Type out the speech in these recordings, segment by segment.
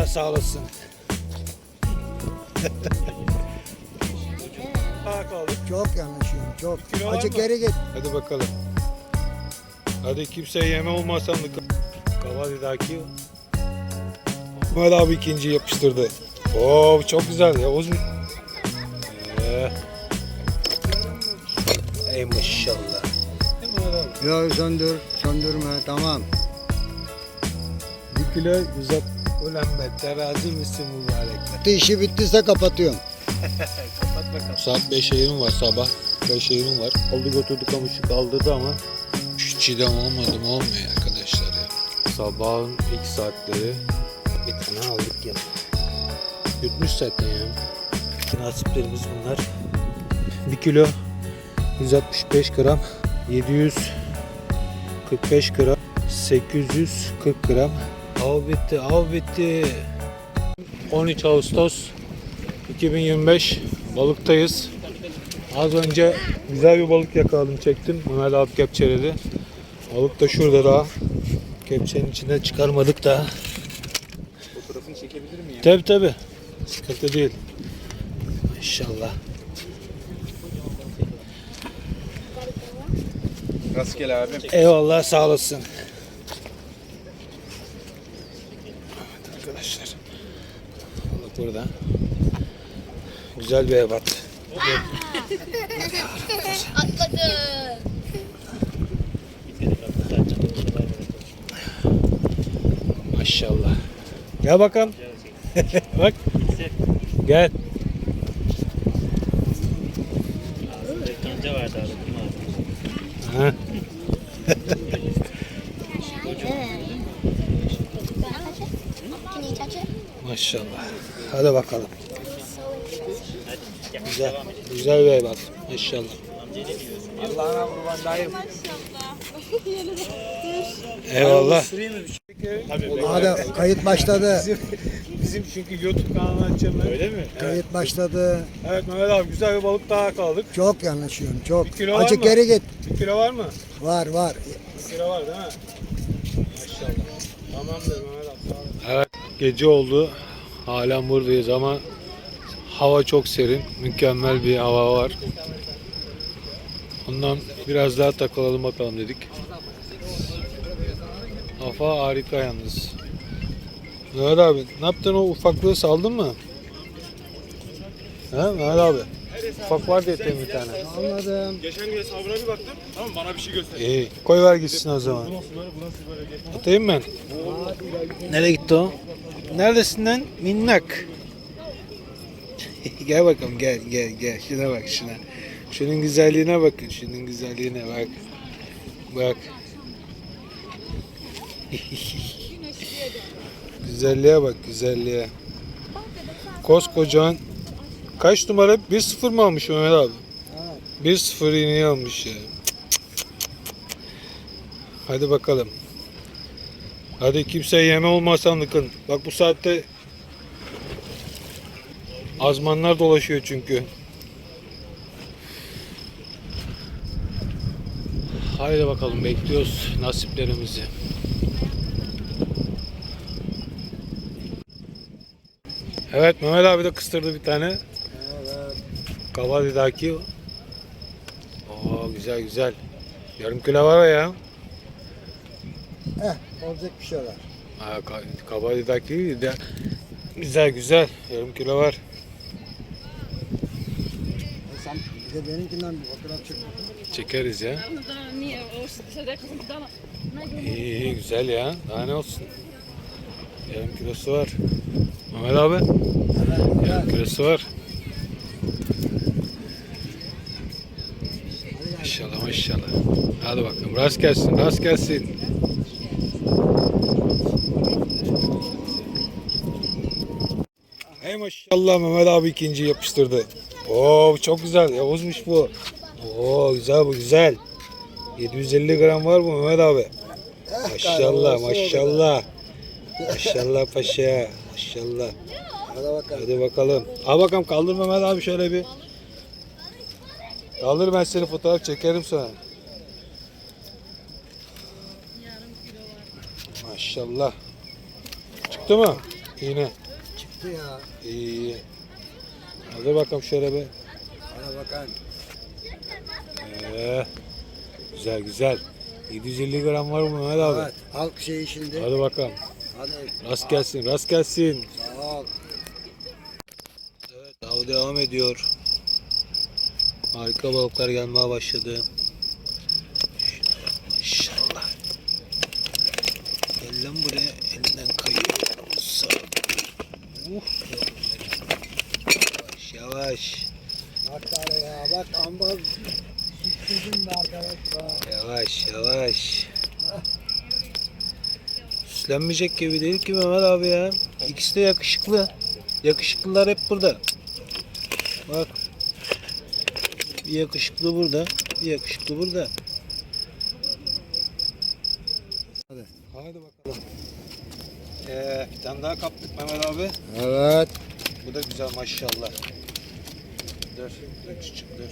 Eyvallah sağ olasın. Daha kaldık. Çok yanlışıyorum çok. Kilo var Acık mı? geri git. Hadi bakalım. Hadi kimse yeme olmazsan da Kavadidaki Mehmet abi ikinci yapıştırdı. Oo çok güzel ya. Uzun. Ee. Ey maşallah. Değil mi Mehmet abi? Yok söndür, söndürme tamam. Bir kilo 160. Ulan be terazi misin mübarek be? Bitti işi bittiyse kapatıyorum. Kapat bakalım. Saat 5 yayın var sabah. 5 yayın var. Aldı götürdük ama şu kaldırdı ama. Şu çiğdem olmadı mı olmuyor arkadaşlar ya. Sabahın ilk saatleri bir tane aldık ya. Yutmuş zaten ya. Nasiplerimiz bunlar. 1 kilo 165 gram 745 gram 840 gram Av bitti av bitti 13 Ağustos 2025 balıktayız. Az önce güzel bir balık yakaladım çektim. Mehmet abi kepçeledi. Balık da şurada daha. Kepçenin içinden çıkarmadık da. Fotoğrafını çekebilir miyim? Tabi tabi. Sıkıntı değil. İnşallah. Rastgele abi. Eyvallah sağ olasın. Arkadaşlar. Balık burada. Güzel bir ebat. Atladı. Maşallah. Gel bakalım. Bak. Gel. Kanca vardı abi? Ha. Maşallah. Hadi bakalım. Güzel. Güzel bir ebat. Maşallah. Allah'ına kurban dayım. Eyvallah. Hadi kayıt başladı. Bizim çünkü YouTube kanalını açalım. Öyle mi? Kayıt başladı. Evet Mehmet abi güzel bir balık daha kaldık. Çok yanlışıyorum çok. Bir kilo var Acık mı? geri git. Bir kilo var mı? Var var. Bir kilo var değil mi? Maşallah. Tamamdır Mehmet abi. Evet gece oldu. Halen buradayız ama hava çok serin. Mükemmel bir hava var. Ondan biraz daha takılalım bakalım dedik. Hava harika yalnız. Mehmet abi ne yaptın o ufaklığı saldın mı? He Mehmet abi? Ufak var diye bir tane. Anladım. Geçen gün hesabına bir baktım. Tamam bana bir şey göster. İyi. Koy ver gitsin o zaman. Atayım ben. Nereye gitti o? Neredesin lan? Minnak. gel bakalım gel gel gel. Şuna bak şuna. Şunun güzelliğine bakın. Şunun güzelliğine bak. Bak. güzelliğe bak güzelliğe. Koskocaman kaç numara? 1-0 mı almış Mehmet abi? 1-0 iğneyi almış ya. Hadi bakalım. Hadi kimse yeme olmazsan lıkın. Bak bu saatte azmanlar dolaşıyor çünkü. Haydi bakalım bekliyoruz nasiplerimizi. Evet Mehmet abi de kıstırdı bir tane. Kavadidaki. Oo güzel güzel. Yarım kilo var ya. Heh olacak bir şeyler. Ha, ka- Kabadidaki de güzel güzel. Yarım kilo var. Sen bir de benimkinden bir fotoğraf çek. Çekeriz ya. İyi, iyi güzel ya. Daha ne olsun. Yarım kilosu var. Mehmet abi. Yarım kilosu var. Maşallah maşallah. Hadi bakalım rast gelsin rast gelsin. Hey maşallah Mehmet abi ikinci yapıştırdı. Oo çok güzel Yavuzmuş bu. Oo güzel bu güzel. 750 gram var bu Mehmet abi. Maşallah maşallah. Maşallah paşa. Maşallah. Hadi bakalım. Hadi bakalım. Al bakalım kaldır Mehmet abi şöyle bir. Kaldır ben seni fotoğraf çekerim sana. Maşallah. Çıktı mı? Yine. Çıktı ya. İyi. Hadi bakalım bir. Hadi bakalım. Ee, güzel güzel. 750 gram var mı Mehmet abi? Evet. Al şeyi şimdi. Hadi bakalım. Hadi. Rast gelsin, rast gelsin. Sağ ol. Evet, av devam ediyor. Harika balıklar gelmeye başladı. İnşallah. Gel lan buraya, elinden kayıyor. Sağ ol. Yavaş yavaş. Bak tane ya. Bak ambaz. Sütürdün mü arkadaşlar? Yavaş yavaş. Süslenmeyecek gibi değil ki Mehmet abi ya. İkisi de yakışıklı. Yakışıklılar hep burada. Bak. Bir yakışıklı burada. Bir yakışıklı burada. Hadi. Hadi bakalım. Ee, bir tane daha kaptık Mehmet abi. Evet. Bu da güzel maşallah. Dur, dur küçük dur.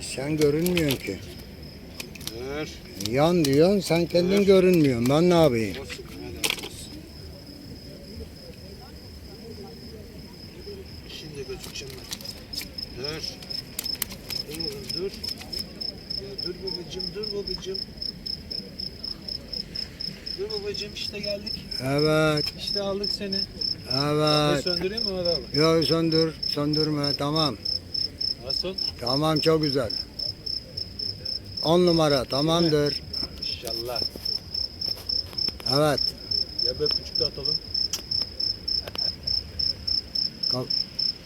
Sen görünmüyorsun ki. Dur. Yan diyorsun sen kendin Evet. görünmüyorsun. Ben ne yapayım? Olsun Mehmet abi olsun. Şimdi gözükeceğim ben. Dur. Dur oğlum dur. Ya dur babacım dur babacım. Dur babacım işte geldik. Evet. İşte aldık seni. Evet. söndüreyim mi abi? Yok söndür. Söndürme. Tamam. Nasıl? Tamam çok güzel. On numara tamamdır. İnşallah. Evet. Ya bir öpücük de atalım.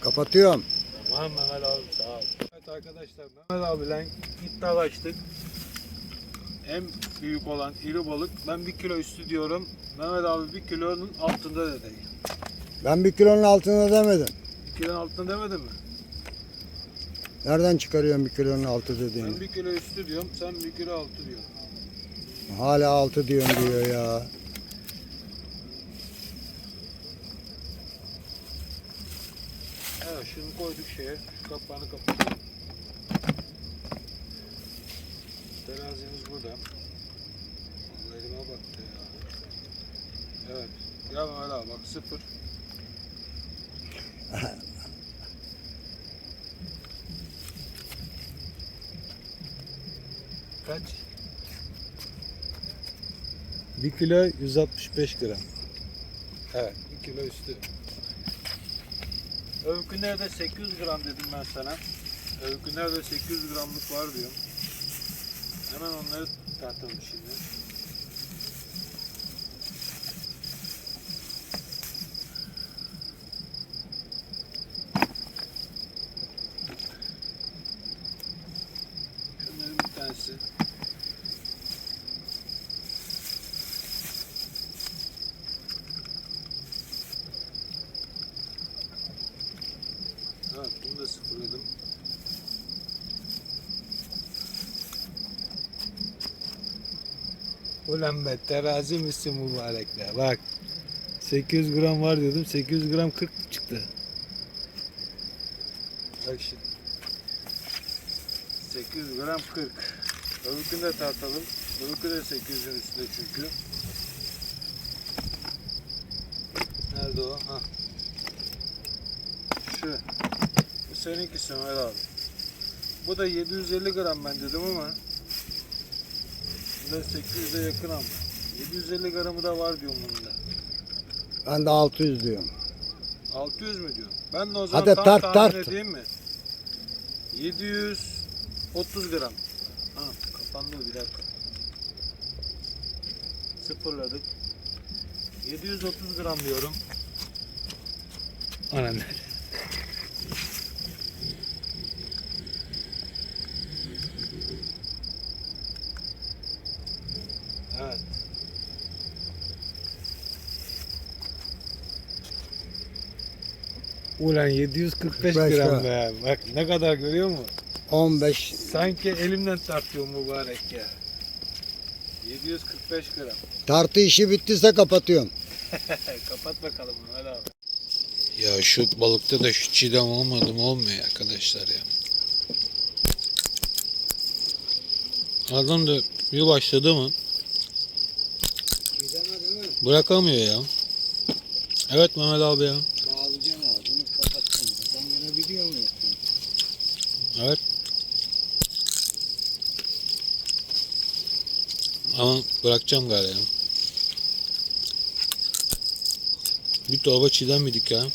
Kapatıyorum. Tamam Mehmet abi sağ ol. Evet arkadaşlar Mehmet abiyle iddialaştık. En büyük olan iri balık ben bir kilo üstü diyorum. Mehmet abi bir kilonun altında dedi. Ben bir kilonun altına demedim. Bir kilonun altında demedin mi? Nereden çıkarıyorsun bir kilonun altı Ben dediğini? bir kilo üstü diyorum sen bir kilo altı diyorsun. Hala altı diyorsun diyor ya. Evet şunu koyduk şeye. Şu kapağını kapatalım. Terazimiz burada. Vallahi elime baktı ya. Evet. Ya Mehmet abi bak sıfır. Kaç? 1 kilo 165 gram. Evet 1 kilo üstü. Öykü nerede 800 gram dedim ben sana. Öykü nerede 800 gramlık var diyorum. Hemen onları tartalım şimdi. Şunların bir tanesi. Evet bunu da sıfırladım. Ulan be terazi misin mübarek be bak. 800 gram var diyordum 800 gram 40 çıktı. Bak şimdi. 800 gram 40. Öbürkünü de tartalım. Öbürkü de 800'ün üstünde çünkü. Nerede o? Ha. Şu. Bu seninkisi Ömer abi. Bu da 750 gram ben dedim ama bu da 800'e yakın ama. 750 gramı da var diyorum bunun da. Ben de 600 diyorum. 600 mü diyor? Ben de o zaman Hadi tam tart, tahmin tart. edeyim mi? 730 gram. Ha kapandı bir dakika. Sıfırladık. 730 gram diyorum. Anan. Evet. Ulan 745 45 gram be. Bak ne kadar görüyor musun? 15. Sanki elimden tartıyor mübarek ya. 745 gram. Tartı işi bittiyse kapatıyorum. Kapat bakalım hadi abi. Ya şu balıkta da şu çiğdem olmadı mı olmuyor arkadaşlar ya. Adam da bir başladı mı bırakamıyor ya. Evet Mehmet abi ya. Evet. Ama bırakacağım galiba ya. Bir torba çiğdem miydik ya?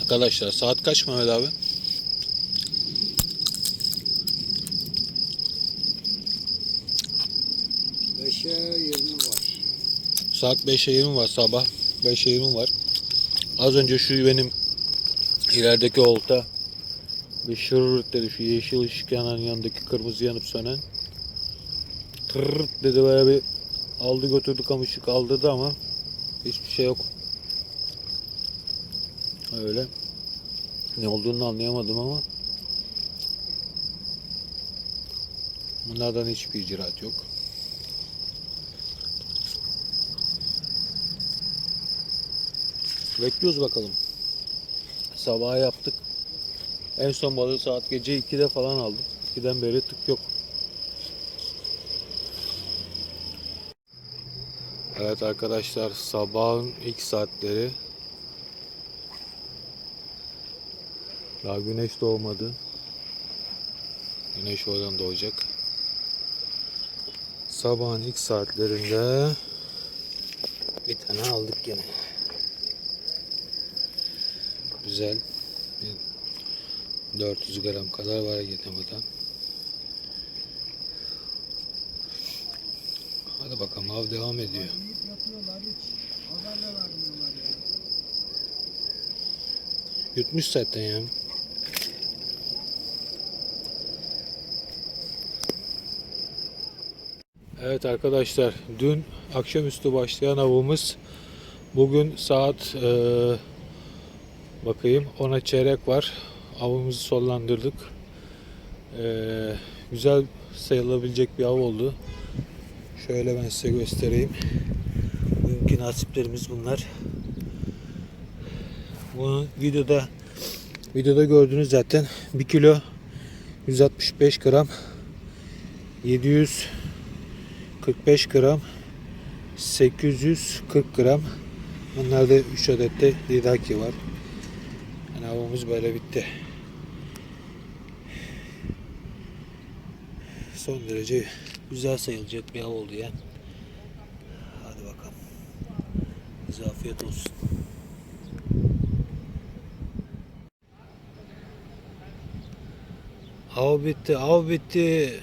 Arkadaşlar saat kaç Mehmet abi? Saat 5'e 20 var sabah. 5'e 20 var. Az önce şu benim ilerideki olta bir şırırt dedi şu yeşil ışık yanan yanındaki kırmızı yanıp sönen. Tırırt dedi böyle bir aldı götürdü kamışı kaldırdı ama hiçbir şey yok. Öyle. Ne olduğunu anlayamadım ama bunlardan hiçbir icraat yok. Bekliyoruz bakalım. Sabah yaptık. En son balığı saat gece 2'de falan aldık. 2'den beri tık yok. Evet arkadaşlar sabahın ilk saatleri. Daha güneş doğmadı. Güneş oradan doğacak. Sabahın ilk saatlerinde bir tane aldık gene. Güzel. Bir 400 gram kadar var yine burada. Hadi bakalım av devam ediyor. Yutmuş zaten ya. Evet arkadaşlar dün akşamüstü başlayan avımız bugün saat bakayım 10'a çeyrek var. Avımızı sonlandırdık. Eee, güzel sayılabilecek bir av oldu. Şöyle ben size göstereyim. Bugünkü nasiplerimiz bunlar. Bunu videoda videoda gördünüz zaten. 1 kilo 165 gram 745 gram 840 gram Bunlarda 3 adet de lidaki var. Avımız böyle bitti. Son derece güzel sayılacak bir av oldu ya. Hadi bakalım. Bize afiyet olsun. Av bitti, av bitti.